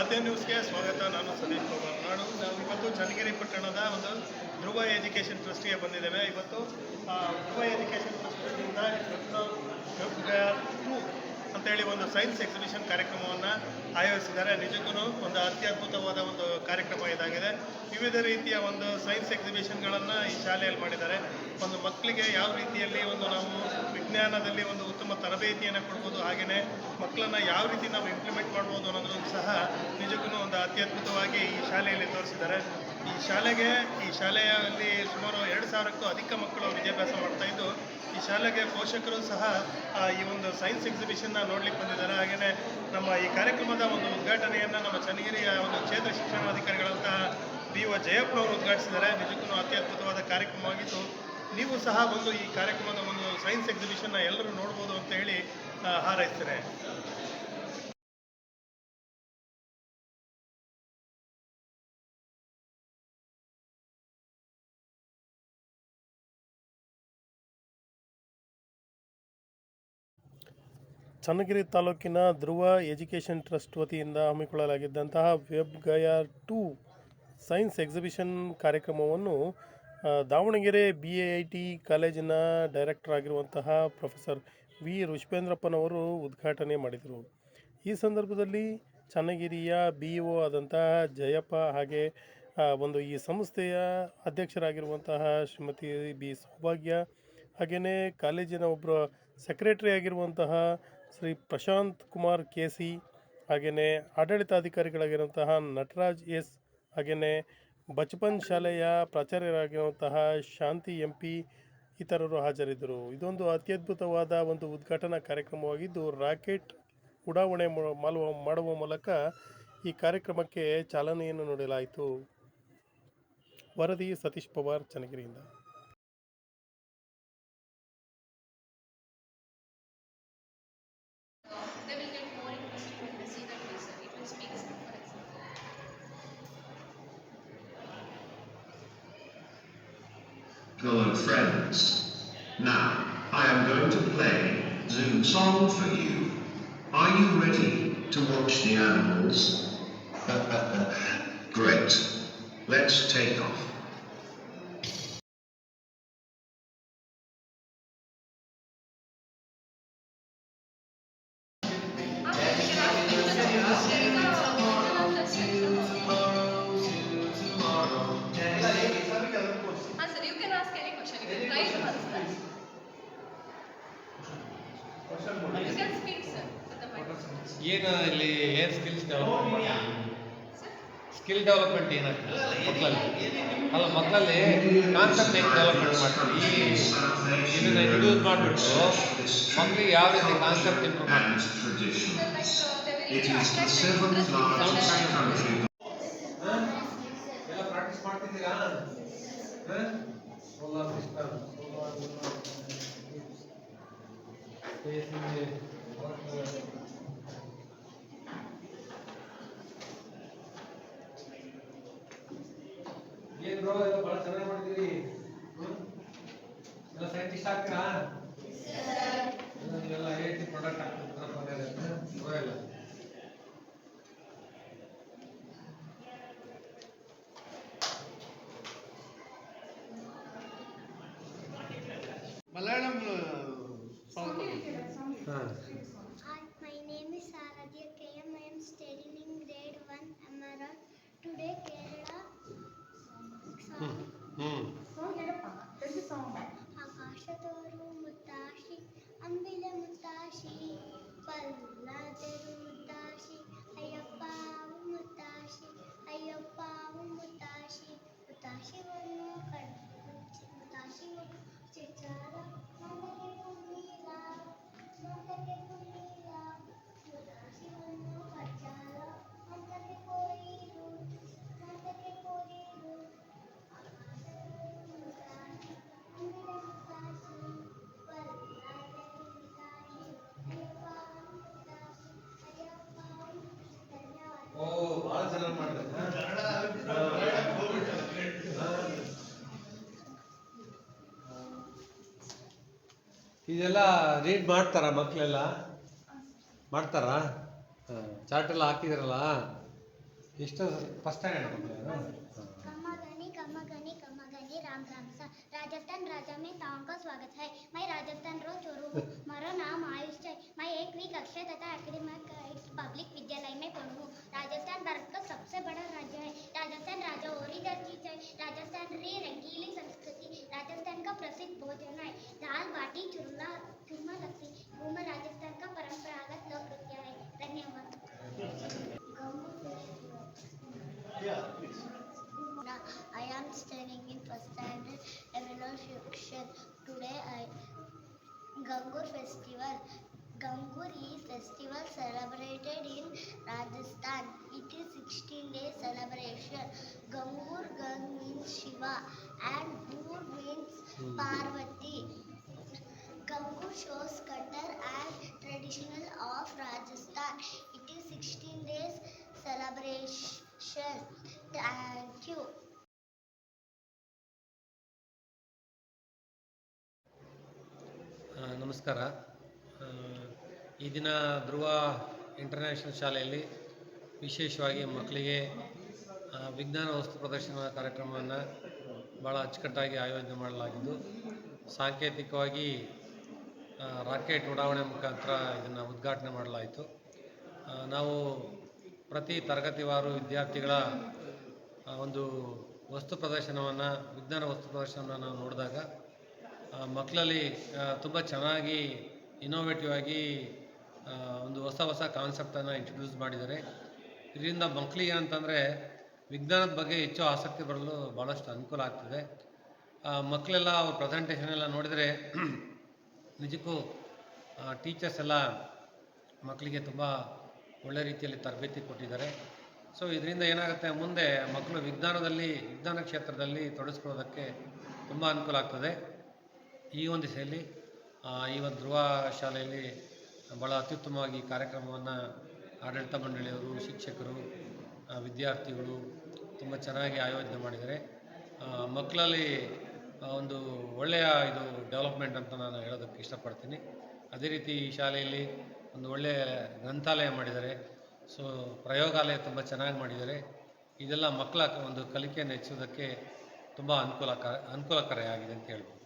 ಆದ್ಯ ನ್ಯೂಸ್ಗೆ ಸ್ವಾಗತ. ನಾನು ಸುನೀಲ್ ಕುಮಾರ್. ನಾಡು ನಾವು ಇವತ್ತು ಚನ್ನಗಿರಿ ಪಟ್ಟಣದ ಒಂದು ಧ್ರುವ ಎಜುಕೇಷನ್ ಟ್ರಸ್ಟಿಗೆ ಬಂದಿದ್ದೇವೆ. ಇವತ್ತು ಧ್ರುವ ಎಜುಕೇಷನ್ ಟ್ರಸ್ಟಿನಿಂದ ಟು ಅಂತೇಳಿ ಒಂದು ಸೈನ್ಸ್ ಎಕ್ಸಿಬಿಷನ್ ಕಾರ್ಯಕ್ರಮವನ್ನು ಆಯೋಜಿಸಿದ್ದಾರೆ. ನಿಜಕ್ಕೂ ಒಂದು ಅತ್ಯದ್ಭುತವಾದ ಒಂದು ಕಾರ್ಯಕ್ರಮ ಇದಾಗಿದೆ. ವಿವಿಧ ರೀತಿಯ ಒಂದು ಸೈನ್ಸ್ ಎಕ್ಸಿಬಿಷನ್ಗಳನ್ನು ಈ ಶಾಲೆಯಲ್ಲಿ ಮಾಡಿದ್ದಾರೆ. ಒಂದು ಮಕ್ಕಳಿಗೆ ಯಾವ ರೀತಿಯಲ್ಲಿ ಒಂದು ನಾವು ವಿಜ್ಞಾನದಲ್ಲಿ ಒಂದು ಉತ್ತಮ ತರಬೇತಿಯನ್ನು ಕೊಡ್ಬೋದು ಹಾಗೆಯೇ ಮಕ್ಕಳನ್ನ ಯಾವ ರೀತಿ ನಾವು ಇಂಪ್ಲಿಮೆಂಟ್ ಮಾಡ್ಬೋದು ಅನ್ನೋದನ್ನು ಸಹ ನಿಜಕ್ಕೂ ಒಂದು ಅತ್ಯದ್ಭುತವಾಗಿ ಈ ಶಾಲೆಯಲ್ಲಿ ತೋರಿಸಿದ್ದಾರೆ. ಈ ಶಾಲೆಗೆ, ಈ ಶಾಲೆಯಲ್ಲಿ ಸುಮಾರು ಎರಡು ಸಾವಿರಕ್ಕೂ ಅಧಿಕ ಮಕ್ಕಳು ವಿದ್ಯಾಭ್ಯಾಸ ಮಾಡ್ತಾ ಇದ್ದು, ಈ ಶಾಲೆಗೆ ಪೋಷಕರು ಸಹ ಈ ಒಂದು ಸೈನ್ಸ್ ಎಕ್ಸಿಬಿಷನ್ನ ನೋಡ್ಲಿಕ್ಕೆ ಬಂದಿದ್ದಾರೆ. ಹಾಗೆಯೇ ನಮ್ಮ ಈ ಕಾರ್ಯಕ್ರಮದ ಒಂದು ಉದ್ಘಾಟನೆಯನ್ನು ನಮ್ಮ ಚನ್ನಗಿರಿಯ ಒಂದು ಕ್ಷೇತ್ರ ಶಿಕ್ಷಣಾಧಿಕಾರಿಗಳಂತಹ ಬಿ ಒ ಜಯಪ್ಪನವರು ಉದ್ಘಾಟಿಸಿದ್ದಾರೆ. ನಿಜಕ್ಕೂ ಅತ್ಯದ್ಭುತವಾದ ಕಾರ್ಯಕ್ರಮವಾಗಿದ್ದು, ನೀವು ಸಹ ಒಂದು ಈ ಕಾರ್ಯಕ್ರಮದ ಒಂದು ಸೈನ್ಸ್ ಎಕ್ಸಿಬಿಷನ್ನ ಎಲ್ಲರೂ ನೋಡ್ಬೋದು ಅಂತ ಹೇಳಿ ಹಾರೈಸ್ತಾರೆ. ಚನ್ನಗಿರಿ ತಾಲೂಕಿನ ಧ್ರುವ ಎಜುಕೇಷನ್ ಟ್ರಸ್ಟ್ ವತಿಯಿಂದ ಹಮ್ಮಿಕೊಳ್ಳಲಾಗಿದ್ದಂತಹ ವೆಬ್ ಗಯಾ ಟು ಸೈನ್ಸ್ ಎಕ್ಸಿಬಿಷನ್ ಕಾರ್ಯಕ್ರಮವನ್ನು Davanagere B A I T ಕಾಲೇಜಿನ ಡೈರೆಕ್ಟರ್ ಆಗಿರುವಂತಹ ಪ್ರೊಫೆಸರ್ ವಿ ರುಷ್ಪೇಂದ್ರಪ್ಪನವರು ಉದ್ಘಾಟನೆ ಮಾಡಿದರು. ಈ ಸಂದರ್ಭದಲ್ಲಿ ಚನ್ನಗಿರಿಯ ಬಿ ಒ ಆದಂತಹ ಜಯಪ್ಪ ಹಾಗೆ ಒಂದು ಈ ಸಂಸ್ಥೆಯ ಅಧ್ಯಕ್ಷರಾಗಿರುವಂತಹ ಶ್ರೀಮತಿ ಬಿ ಸೌಭಾಗ್ಯ ಹಾಗೆಯೇ ಕಾಲೇಜಿನ ಒಬ್ಬ ಸೆಕ್ರೆಟರಿ ಆಗಿರುವಂತಹ ಶ್ರೀ ಪ್ರಶಾಂತ್ ಕುಮಾರ್ ಕೆ ಸಿ ಹಾಗೆಯೇ ಆಡಳಿತಾಧಿಕಾರಿಗಳಾಗಿರುವಂತಹ ನಟರಾಜ್ ಎಸ್ ಹಾಗೆಯೇ ಬಚಪನ್ ಶಾಲೆಯ ಪ್ರಾಚಾರ್ಯರಾಗಿರುವಂತಹ ಶಾಂತಿ ಎಂ ಪಿ ಇತರರು ಹಾಜರಿದ್ದರು. ಇದೊಂದು ಅತ್ಯದ್ಭುತವಾದ ಒಂದು ಉದ್ಘಾಟನಾ ಕಾರ್ಯಕ್ರಮವಾಗಿದ್ದು, ರಾಕೆಟ್ ಉಡಾವಣೆ ಮಾಡುವ ಮಾಡುವ ಮೂಲಕ ಈ ಕಾರ್ಯಕ್ರಮಕ್ಕೆ ಚಾಲನೆಯನ್ನು ನೀಡಲಾಯಿತು. ವರದಿ Satish Pawar, ಚನ್ನಗಿರಿಯಿಂದ. Hello friends. Now, I am going to play Zoom song for you. Are you ready to watch the animals? Great. Let's take off. ಏನು ಇಲ್ಲಿ ಏನು skills development Sir? Skill development ಏನಾಗ್ತದೆ ಮಕ್ಕಳಲ್ಲಿ. ಅಲ್ಲ ಮಕ್ಕಳಲ್ಲಿ ಕಾನ್ಸೆಪ್ಟ್ ಹೆಂಗೆ ಡೆವಲಪ್ಮೆಂಟ್ ಮಾಡ್ತೀವಿ ಈ ಇದನ್ನ ಇಂಟ್ರೂಸ್ ಮಾಡಿಬಿಟ್ಟು ಮಕ್ಕಳಿಗೆ ಯಾವ ರೀತಿ ಕಾನ್ಸೆಪ್ಟ್ ಇಂಪ್ರೂವ್ ಮಾಡ್ತಾರೆ? And tradition. Sir, solar system ಏನು ಬ್ರೋ ಎಲ್ಲ ಭಾಳ ಚೆನ್ನಾಗಿ ಮಾಡಿದ್ದೀರಿ ಹ್ಮ್? ಎಲ್ಲ ಸೈಂಟಿಸ್ಟ್ ಆಗ್ತೀರಾ ಆಕಾಶದೋರು ಮುತ್ತಾಶಿ ಇದೆಲ್ಲ ರೀಡ್ ಮಾಡ್ತಾರಾ ಮಕ್ಕಳೆಲ್ಲ ಮಾಡ್ತಾರಾ ಚಾರ್ಟ್ ಎಲ್ಲ ಹಾಕಿದಿರಲ್ಲ ಎಷ್ಟು ಫಸ್ಟ್ ಸ್ಟ್ಯಾಂಡರ್ಡ್ कम्मा गनी कम्मा गनी कम्मा गनी राम राम सा राजस्थान राजा में ताओं का स्वागत है मैं राजस्थान रो चोरू हूँ मेरा नाम आयुष है मैं एक वीक अक्षय तथा एकेडमिक पब्लिक विद्यालय में Today I Gangur festival. Gangur is festival celebrated in Rajasthan. It is 16 day celebration. Gangur Gang means Shiva and Gur means hmm. Parvati. Gangur shows culture and traditional of Rajasthan. It is 16 days celebration. ನಮಸ್ಕಾರ. ಈ ದಿನ ಧ್ರುವ international ಶಾಲೆಯಲ್ಲಿ ವಿಶೇಷವಾಗಿ ಮಕ್ಕಳಿಗೆ ವಿಜ್ಞಾನ ವಸ್ತು ಪ್ರದರ್ಶನ ಕಾರ್ಯಕ್ರಮವನ್ನು ಭಾಳ ಅಚ್ಚುಕಟ್ಟಾಗಿ ಆಯೋಜನೆ ಮಾಡಲಾಗಿದ್ದು, ಸಾಂಕೇತಿಕವಾಗಿ ರಾಕೆಟ್ ಉಡಾವಣೆ ಮುಖಾಂತರ ಇದನ್ನು ಉದ್ಘಾಟನೆ ಮಾಡಲಾಯಿತು. ನಾವು ಪ್ರತಿ ತರಗತಿವಾರು ವಿದ್ಯಾರ್ಥಿಗಳ ಒಂದು ವಸ್ತು ಪ್ರದರ್ಶನವನ್ನು, ವಿಜ್ಞಾನ ವಸ್ತು ಪ್ರದರ್ಶನವನ್ನು ನಾವು ನೋಡಿದಾಗ ಮಕ್ಕಳಲ್ಲಿ ತುಂಬ ಚೆನ್ನಾಗಿ ಇನೋವೇಟಿವ್ ಆಗಿ ಒಂದು ಹೊಸ ಹೊಸ ಕಾನ್ಸೆಪ್ಟನ್ನು ಇಂಟ್ರೊಡ್ಯೂಸ್ ಮಾಡಿದ್ದಾರೆ. ಇದರಿಂದ ಮಕ್ಕಳಿಗೆ ಏನಂತಂದರೆ, ವಿಜ್ಞಾನದ ಬಗ್ಗೆ ಹೆಚ್ಚು ಆಸಕ್ತಿ ಬರಲು ಭಾಳಷ್ಟು ಅನುಕೂಲ ಆಗ್ತದೆ. ಮಕ್ಕಳೆಲ್ಲ ಅವ್ರ ಪ್ರೆಸೆಂಟೇಷನ್ ಎಲ್ಲ ನೋಡಿದರೆ, ನಿಜಕ್ಕೂ ಟೀಚರ್ಸ್ ಎಲ್ಲ ಮಕ್ಕಳಿಗೆ ತುಂಬ ಒಳ್ಳೆ ರೀತಿಯಲ್ಲಿ ತರಬೇತಿ ಕೊಟ್ಟಿದ್ದಾರೆ. ಸೊ ಇದರಿಂದ ಏನಾಗುತ್ತೆ, ಮುಂದೆ ಮಕ್ಕಳು ವಿಜ್ಞಾನದಲ್ಲಿ, ವಿಜ್ಞಾನ ಕ್ಷೇತ್ರದಲ್ಲಿ ತೊಡಗಿಸ್ಕೊಳ್ಳೋದಕ್ಕೆ ತುಂಬ ಅನುಕೂಲ ಆಗ್ತದೆ. ಈ ಒಂದು ದಿಸೆಯಲ್ಲಿ ಈ ಒಂದು ಧ್ರುವ ಶಾಲೆಯಲ್ಲಿ ಭಾಳ ಅತ್ಯುತ್ತಮವಾಗಿ ಕಾರ್ಯಕ್ರಮವನ್ನು ಆಡಳಿತ ಮಂಡಳಿಯವರು, ಶಿಕ್ಷಕರು ವಿದ್ಯಾರ್ಥಿಗಳು ತುಂಬ ಚೆನ್ನಾಗಿ ಆಯೋಜನೆ ಮಾಡಿದ್ದಾರೆ. ಮಕ್ಕಳಲ್ಲಿ ಒಂದು ಒಳ್ಳೆಯ ಇದು ಡೆವಲಪ್ಮೆಂಟ್ ಅಂತ ನಾನು ಹೇಳೋದಕ್ಕೆ ಇಷ್ಟಪಡ್ತೀನಿ. ಅದೇ ರೀತಿ ಈ ಶಾಲೆಯಲ್ಲಿ ಒಂದು ಒಳ್ಳೆಯ ಗ್ರಂಥಾಲಯ ಮಾಡಿದ್ದಾರೆ. ಸೊ, ಪ್ರಯೋಗಾಲಯ ತುಂಬ ಚೆನ್ನಾಗಿ ಮಾಡಿದ್ದಾರೆ. ಇದೆಲ್ಲ ಮಕ್ಕಳ ಒಂದು ಕಲಿಕೆಯನ್ನು ಹೆಚ್ಚಿಸೋದಕ್ಕೆ ತುಂಬ ಅನುಕೂಲಕ ಅನುಕೂಲಕರ ಆಗಿದೆ ಅಂತ ಹೇಳ್ಬೋದು.